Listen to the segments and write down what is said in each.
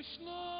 Krishna.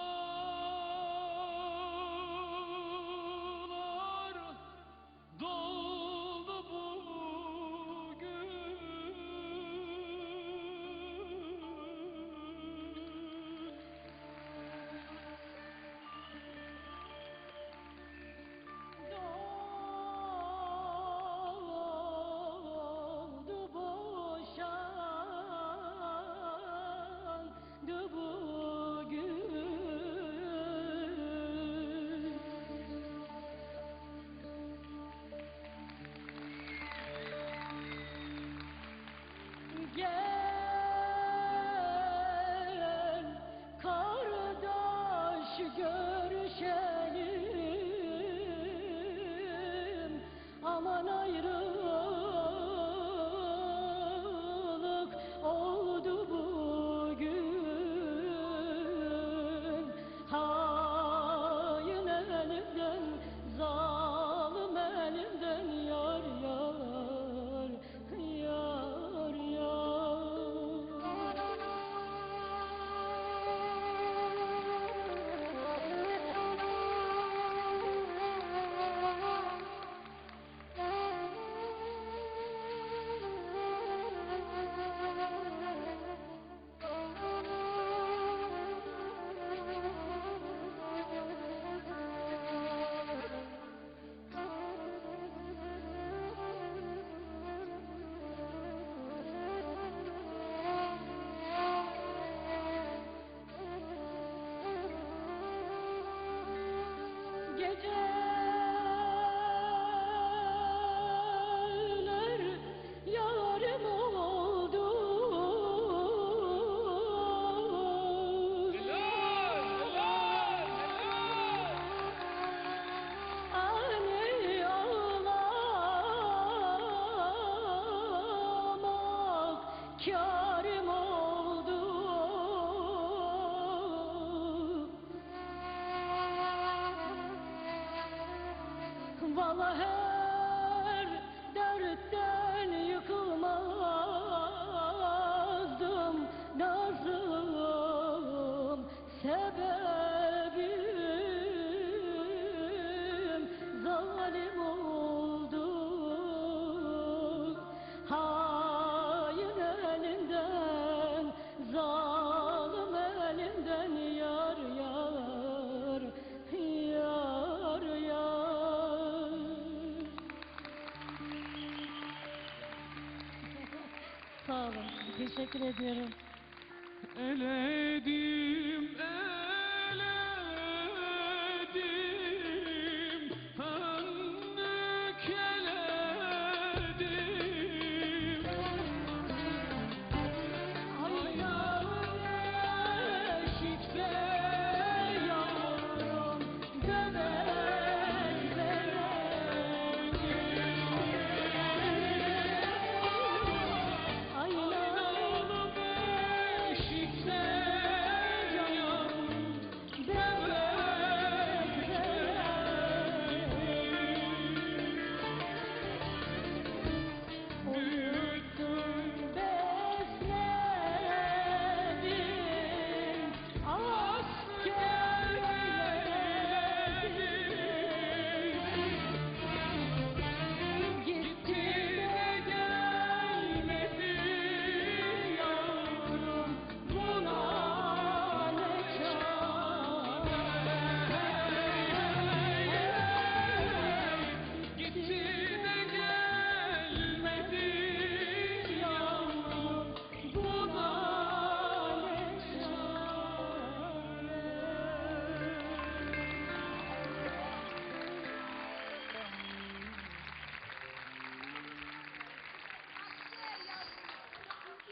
Karım oldu. Valla her dertten yıkılmazdım Nazım sebep. sağ olun. Teşekkür ediyorum. Eledim el.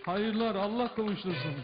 Hayırlar Allah kavuştursun.